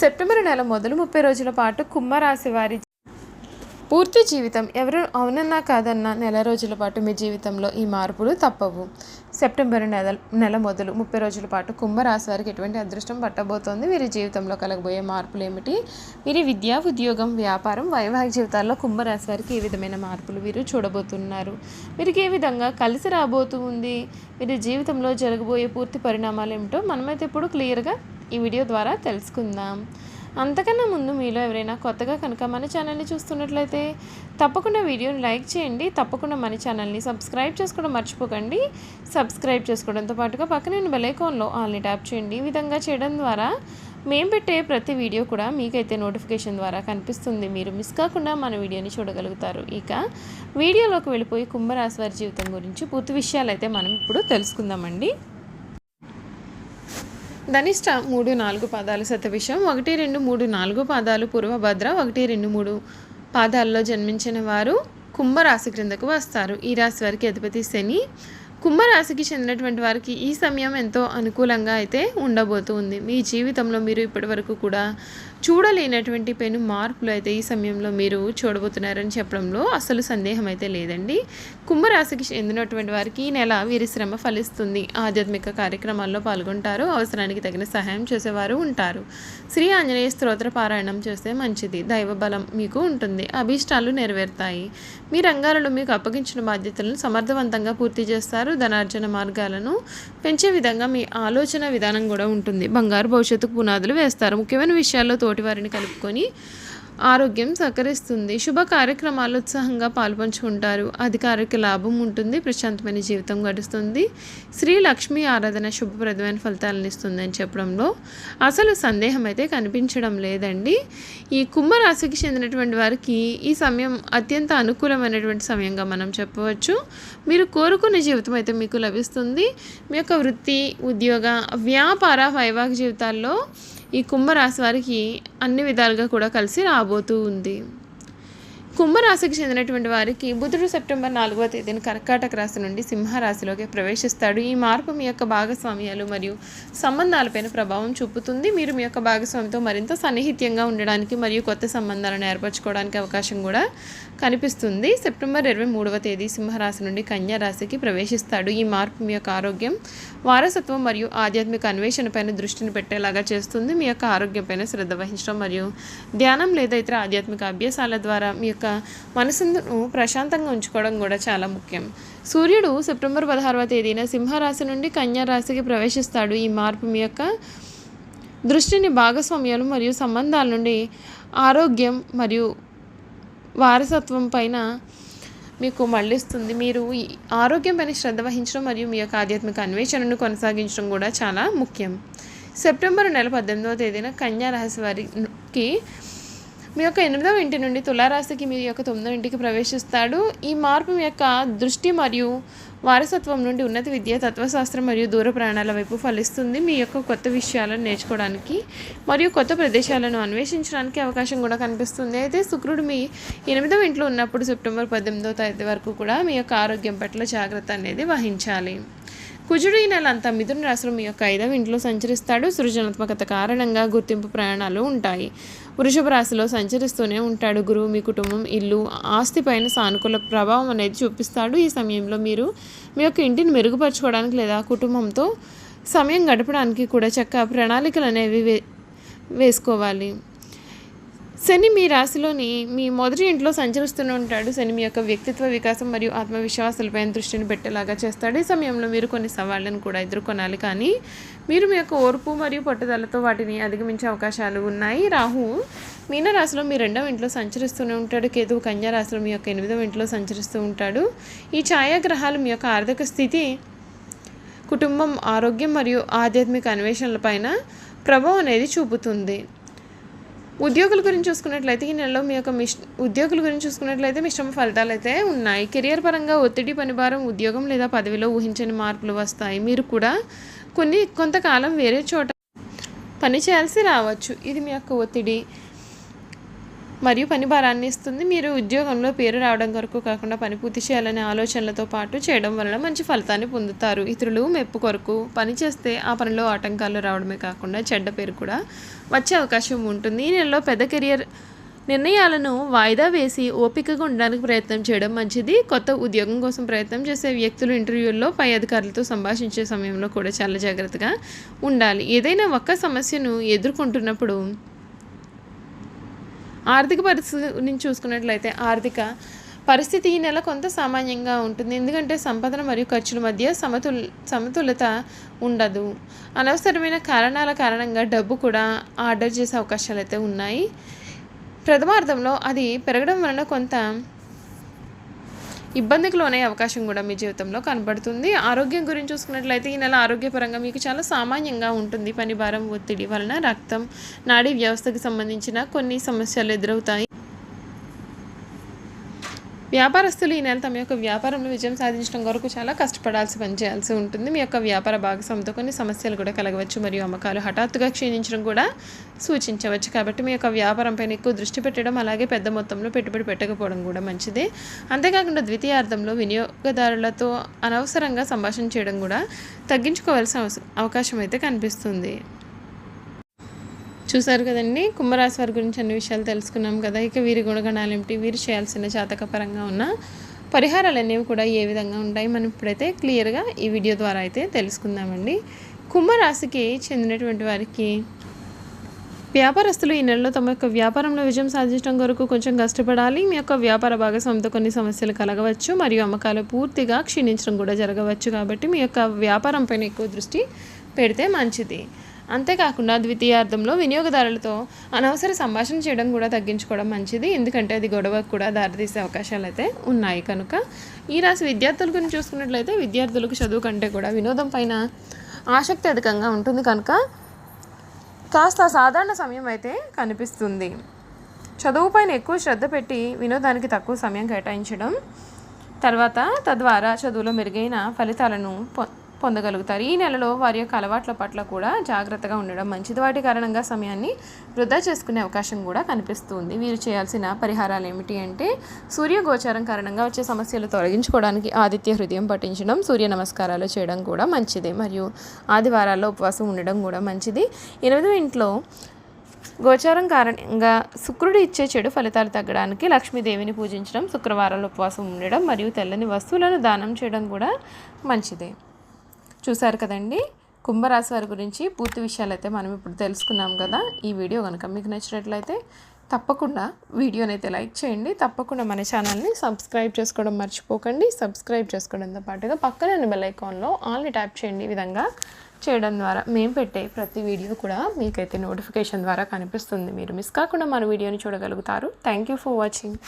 September నెల మొదలు ముప్పై రోజుల పాటు కుంభరాశి వారి పూర్తి జీవితం ఎవరు అవునన్నా కాదన్నా నెల రోజుల పాటు మీ జీవితంలో ఈ మార్పులు తప్పవు. సెప్టెంబర్ నెల నెల మొదలు ముప్పై రోజుల పాటు కుంభరాశి వారికి ఎటువంటి అదృష్టం పట్టబోతోంది? వీరి జీవితంలో కలగబోయే మార్పులు ఏమిటి? వీరి విద్య ఉద్యోగం వ్యాపారం వైవాహిక జీవితాల్లో కుంభరాశి వారికి ఏ విధమైన మార్పులు వీరు చూడబోతున్నారు? వీరికి ఏ విధంగా కలిసి రాబోతుంది వీరి జీవితంలో జరగబోయే పూర్తి పరిణామాలు ఏమిటో మనమైతే ఇప్పుడు క్లియర్గా ఈ వీడియో ద్వారా తెలుసుకుందాం. అంతకన్నా ముందు మీలో ఎవరైనా కొత్తగా కనుక మన ఛానల్ని చూస్తున్నట్లయితే తప్పకుండా వీడియోని లైక్ చేయండి. తప్పకుండా మన ఛానల్ని సబ్స్క్రైబ్ చేసుకోవడం మర్చిపోకండి. సబ్స్క్రైబ్ చేసుకోవడంతో పాటుగా పక్కన బెలైకాన్లో ఆల్ని ట్యాప్ చేయండి. ఈ విధంగా చేయడం ద్వారా మేము పెట్టే ప్రతి వీడియో కూడా మీకైతే నోటిఫికేషన్ ద్వారా కనిపిస్తుంది. మీరు మిస్ కాకుండా మన వీడియోని చూడగలుగుతారు. ఇక వీడియోలోకి వెళ్ళిపోయి కుంభరాశి వారి జీవితం గురించి పూర్తి విషయాలు అయితే మనం ఇప్పుడు తెలుసుకుందామండి. ధనిష్ట మూడు నాలుగు పాదాలు శతవిషం ఒకటి రెండు మూడు నాలుగు పాదాలు పూర్వభద్ర ఒకటి రెండు మూడు పాదాల్లో జన్మించిన వారు కుంభరాశి క్రిందకు వస్తారు. ఈ రాశి వారికి అధిపతి శని. కుంభరాశికి చెందినటువంటి వారికి ఈ సమయం ఎంతో అనుకూలంగా అయితే ఉండబోతుంది. మీ జీవితంలో మీరు ఇప్పటివరకు కూడా చూడలేనటువంటి పెను మార్పులు అయితే ఈ సమయంలో మీరు చూడబోతున్నారని చెప్పడంలో అసలు సందేహం అయితే లేదండి. కుంభరాశికి చెందినటువంటి వారికి ఈ నెల వీరి శ్రమ ఫలిస్తుంది. ఆధ్యాత్మిక కార్యక్రమాల్లో పాల్గొంటారు. అవసరానికి తగిన సహాయం చేసేవారు ఉంటారు. శ్రీ ఆంజనేయ స్తోత్ర పారాయణం చేస్తే మంచిది. దైవ బలం మీకు ఉంటుంది. అభీష్టాలు నెరవేరుతాయి. మీ రంగాలలో మీకు అప్పగించిన బాధ్యతలను సమర్థవంతంగా పూర్తి చేస్తారు. ధనార్జన మార్గాలను పెంచే విధంగా మీ ఆలోచన విధానం కూడా ఉంటుంది. బంగారు భవిష్యత్తుకు పునాదులు వేస్తారు. ముఖ్యమైన విషయాల్లో తోటివారిని కలుపుకొని ఆరోగ్యం సహకరిస్తుంది. శుభ కార్యక్రమాలు ఉత్సాహంగా పాల్పంచుకుంటారు. అధికారిక లాభం ఉంటుంది. ప్రశాంతమైన జీవితం గడుస్తుంది. శ్రీ లక్ష్మీ ఆరాధన శుభప్రదమైన ఫలితాలను ఇస్తుందని చెప్పడంలో అసలు సందేహం అయితే కనిపించడం లేదండి. ఈ కుంభరాశికి చెందినటువంటి వారికి ఈ సమయం అత్యంత అనుకూలమైనటువంటి సమయంగా మనం చెప్పవచ్చు. మీరు కోరుకునే జీవితం అయితే మీకు లభిస్తుంది. మీ యొక్క వృత్తి ఉద్యోగ వ్యాపార వైవాహిక జీవితాల్లో ఈ కుంభరాశి వారికి అన్ని విధాలుగా కూడా కలిసి రాబోతూ ఉంది. కుంభరాశికి చెందినటువంటి వారికి బుధుడు సెప్టెంబర్ నాలుగవ తేదీన కర్కాటక రాశి నుండి సింహరాశిలోకి ప్రవేశిస్తాడు. ఈ మార్పు మీ యొక్క భాగస్వామ్యాలు మరియు సంబంధాలపైన ప్రభావం చూపుతుంది. మీరు మీ యొక్క భాగస్వామితో మరింత సన్నిహిత్యంగా ఉండడానికి మరియు కొత్త సంబంధాలను ఏర్పరచుకోవడానికి అవకాశం కూడా కనిపిస్తుంది. సెప్టెంబర్ ఇరవై మూడవ తేదీ సింహరాశి నుండి కన్యా రాశికి ప్రవేశిస్తాడు. ఈ మార్పు మీ యొక్క ఆరోగ్యం వారసత్వం మరియు ఆధ్యాత్మిక అన్వేషణపైన దృష్టిని పెట్టేలాగా చేస్తుంది. మీ యొక్క ఆరోగ్యంపైన శ్రద్ధ వహించడం మరియు ధ్యానం లేదా ఇతర ఆధ్యాత్మిక అభ్యాసాల ద్వారా మీ యొక్క మనసును ప్రశాంతంగా ఉంచుకోవడం కూడా చాలా ముఖ్యం. సూర్యుడు సెప్టెంబర్ పదహారవ తేదీన సింహరాశి నుండి కన్యా రాశికి ప్రవేశిస్తాడు. ఈ మార్పు మీ యొక్క దృష్టిని భాగస్వామ్యాలు మరియు సంబంధాల నుండి ఆరోగ్యం మరియు వారసత్వం పైన మీకు మళ్ళిస్తుంది. మీరు ఈ ఆరోగ్యం పైన శ్రద్ధ వహించడం మరియు మీ యొక్క ఆధ్యాత్మిక అన్వేషణను కొనసాగించడం కూడా చాలా ముఖ్యం. సెప్టెంబర్ నెల పద్దెనిమిదవ తేదీన కన్యా రాశి వారికి మీ యొక్క ఎనిమిదవ ఇంటి నుండి తులారాశికి మీ యొక్క తొమ్మిదవ ఇంటికి ప్రవేశిస్తాడు. ఈ మార్పు మీ యొక్క దృష్టి మరియు వారసత్వం నుండి ఉన్నత విద్య తత్వశాస్త్రం మరియు దూర ప్రయాణాల వైపు ఫలిస్తుంది. మీ యొక్క కొత్త విషయాలను నేర్చుకోవడానికి మరియు కొత్త ప్రదేశాలను అన్వేషించడానికి అవకాశం కూడా కనిపిస్తుంది. అయితే శుక్రుడు మీ ఎనిమిదవ ఇంట్లో ఉన్నప్పుడు సెప్టెంబర్ పద్దెనిమిదవ తేదీ వరకు కూడా మీ యొక్క ఆరోగ్యం పట్ల జాగ్రత్త అనేది వహించాలి. కుజుడు ఈ నెల అంతా మిథున రాశిలో మీ యొక్క ఐదవ ఇంట్లో సంచరిస్తాడు. సృజనాత్మకత కారణంగా గుర్తింపు ప్రయాణాలు ఉంటాయి. వృషభ రాశిలో సంచరిస్తూనే ఉంటాడు గురువు. మీ కుటుంబం ఇల్లు ఆస్తి పైన సానుకూల ప్రభావం అనేది చూపిస్తాడు. ఈ సమయంలో మీరు మీ యొక్క ఇంటిని మెరుగుపరచుకోవడానికి లేదా కుటుంబంతో సమయం గడపడానికి కూడా చక్క ప్రణాళికలు అనేవి వే వేసుకోవాలి. శని మీ రాశిలోని మీ మొదటి ఇంట్లో సంచరిస్తూనే ఉంటాడు. శని మీ యొక్క వ్యక్తిత్వ వికాసం మరియు ఆత్మవిశ్వాసాలపై దృష్టిని పెట్టేలాగా చేస్తాడు. ఈ సమయంలో మీరు కొన్ని సవాళ్ళను కూడా ఎదుర్కొనాలి. కానీ మీరు మీ యొక్క ఓర్పు మరియు పట్టుదలతో వాటిని అధిగమించే అవకాశాలు ఉన్నాయి. రాహు మీనరాశిలో మీ రెండవ ఇంట్లో సంచరిస్తూనే ఉంటాడు. కేతువు కన్యా రాశిలో మీ యొక్క ఎనిమిదవ ఇంట్లో సంచరిస్తూ ఉంటాడు. ఈ ఛాయాగ్రహాలు మీ యొక్క ఆర్థిక స్థితి కుటుంబం ఆరోగ్యం మరియు ఆధ్యాత్మిక అన్వేషణలపైన ప్రభావం అనేది చూపుతుంది. ఉద్యోగుల గురించి చూసుకున్నట్లయితే ఈ నెలలో మీ యొక్క మిష్ ఉద్యోగుల గురించి చూసుకున్నట్లయితే మిశ్రమ ఫలితాలు అయితే ఉన్నాయి. కెరియర్ పరంగా ఒత్తిడి పనిభారం ఉద్యోగం లేదా పదవిలో ఊహించని మార్పులు వస్తాయి. మీరు కూడా కొన్ని కొంతకాలం వేరే చోట పని చేయాల్సి రావచ్చు. ఇది మీ యొక్క ఒత్తిడి మరియు పని భారాన్ని ఇస్తుంది. మీరు ఉద్యోగంలో పేరు రావడం కొరకు కాకుండా పని పూర్తి చేయాలనే ఆలోచనలతో పాటు చేయడం వలన మంచి ఫలితాన్ని పొందుతారు. ఇతరులు మెప్పు కొరకు పని చేస్తే ఆ పనిలో ఆటంకాలు రావడమే కాకుండా చెడ్డ పేరు కూడా వచ్చే అవకాశం ఉంటుంది. ఈ నెలలో పెద్ద కెరియర్ నిర్ణయాలను వాయిదా వేసి ఓపికగా ఉండడానికి ప్రయత్నం చేయడం మంచిది. కొత్త ఉద్యోగం కోసం ప్రయత్నం చేసే వ్యక్తులు ఇంటర్వ్యూల్లో పై అధికారులతో సంభాషించే సమయంలో కూడా చాలా జాగ్రత్తగా ఉండాలి. ఏదైనా ఒక్క సమస్యను ఎదుర్కొంటున్నప్పుడు ఆర్థిక పరిస్థితి నుంచి చూసుకున్నట్లయితే ఆర్థిక పరిస్థితి ఈ నెల కొంత సామాన్యంగా ఉంటుంది. ఎందుకంటే సంపదన మరియు ఖర్చుల మధ్య సమతుల్ సమతులత ఉండదు. అనవసరమైన కారణాల కారణంగా డబ్బు కూడా ఆర్డర్ చేసే అవకాశాలు అయితే ఉన్నాయి. ప్రథమార్థంలో అది పెరగడం వలన కొంత ఇబ్బందికి లోనే అవకాశం కూడా మీ జీవితంలో కనబడుతుంది. ఆరోగ్యం గురించి చూసుకున్నట్లయితే ఈ నెల ఆరోగ్యపరంగా మీకు చాలా సామాన్యంగా ఉంటుంది. పని భారం ఒత్తిడి వలన రక్తం నాడీ వ్యవస్థకి సంబంధించిన కొన్ని సమస్యలు ఎదురవుతాయి. వ్యాపారస్తులు ఈ నెల తమ యొక్క వ్యాపారంలో విజయం సాధించడం కొరకు చాలా కష్టపడాల్సి పనిచేయాల్సి ఉంటుంది. మీ యొక్క వ్యాపార భాగస్వామితో కొన్ని సమస్యలు కూడా కలగవచ్చు. మరియు అమ్మకాలు హఠాత్తుగా క్షీణించడం కూడా సూచించవచ్చు. కాబట్టి మీ యొక్క వ్యాపారంపైన ఎక్కువ దృష్టి పెట్టడం అలాగే పెద్ద మొత్తంలో పెట్టుబడి పెట్టకపోవడం కూడా మంచిది. అంతేకాకుండా ద్వితీయార్థంలో వినియోగదారులతో అనవసరంగా సంభాషణ చేయడం కూడా తగ్గించుకోవాల్సిన అవస- అవకాశం అయితే కనిపిస్తుంది. చూసారు కదండి. కుంభరాశి వారి గురించి అన్ని విషయాలు తెలుసుకున్నాం కదా. ఇక వీరి గుణగణాలు ఏమిటి? వీరు చేయాల్సిన జాతకపరంగా ఉన్న పరిహారాలు అనేవి కూడా ఏ విధంగా ఉంటాయి? మనం ఇప్పుడైతే క్లియర్గా ఈ వీడియో ద్వారా అయితే తెలుసుకుందామండి. కుంభరాశికి చెందినటువంటి వారికి వ్యాపారస్తులు ఈ నెలలో తమ యొక్క వ్యాపారంలో విజయం సాధించడం కొరకు కొంచెం కష్టపడాలి. మీ యొక్క వ్యాపార భాగస్వామితో కొన్ని సమస్యలు కలగవచ్చు. మరియు అమ్మకాలు పూర్తిగా క్షీణించడం కూడా జరగవచ్చు. కాబట్టి మీ యొక్క వ్యాపారం పైన ఎక్కువ దృష్టి పెడితే మంచిది. అంతేకాకుండా ద్వితీయార్థంలో వినియోగదారులతో అనవసర సంభాషణ చేయడం కూడా తగ్గించుకోవడం మంచిది. ఎందుకంటే అది గొడవకు కూడా దారితీసే అవకాశాలు అయితే ఉన్నాయి. కనుక ఈ రాశి విద్యార్థుల గురించి చూసుకున్నట్లయితే విద్యార్థులకు చదువు కంటే కూడా వినోదం పైన ఆసక్తి అధికంగా ఉంటుంది. కనుక కాస్త సాధారణ సమయం అయితే కనిపిస్తుంది. చదువుపైన ఎక్కువ శ్రద్ధ పెట్టి వినోదానికి తక్కువ సమయం కేటాయించడం తర్వాత తద్వారా చదువులో మెరుగైన ఫలితాలను పొ పొందగలుగుతారు. ఈ నెలలో వారి యొక్క అలవాట్ల పట్ల కూడా జాగ్రత్తగా ఉండడం మంచిది. వాటి కారణంగా సమయాన్ని వృధా చేసుకునే అవకాశం కూడా కనిపిస్తుంది. వీరు చేయాల్సిన పరిహారాలు ఏమిటి అంటే సూర్య గోచారం కారణంగా వచ్చే సమస్యలు తొలగించుకోవడానికి ఆదిత్య హృదయం పఠించడం సూర్య నమస్కారాలు చేయడం కూడా మంచిదే. మరియు ఆదివారాల్లో ఉపవాసం ఉండడం కూడా మంచిది. ఎనిమిదో ఇంట్లో గోచారం కారణంగా శుక్రుడు ఇచ్చే చెడు ఫలితాలు తగ్గడానికి లక్ష్మీదేవిని పూజించడం శుక్రవారాలు ఉపవాసం ఉండడం మరియు తెల్లని వస్తువులను దానం చేయడం కూడా మంచిదే. చూసారు కదండి? కుంభరాశి వారి గురించి పూర్తి విషయాలు అయితే మనం ఇప్పుడు తెలుసుకున్నాం కదా. ఈ వీడియో కనుక మీకు నచ్చినట్లయితే తప్పకుండా వీడియోని అయితే లైక్ చేయండి. తప్పకుండా మన ఛానల్ని సబ్స్క్రైబ్ చేసుకోవడం మర్చిపోకండి. సబ్స్క్రైబ్ చేసుకోవడంతో పాటుగా పక్కన బెల్ ఐకాన్లో ఆల్ని ట్యాప్ చేయండి. ఈ విధంగా చేయడం ద్వారా మేము పెట్టే ప్రతి వీడియో కూడా మీకైతే నోటిఫికేషన్ ద్వారా కనిపిస్తుంది. మీరు మిస్ కాకుండా మన వీడియోని చూడగలుగుతారు. Thank you for watching.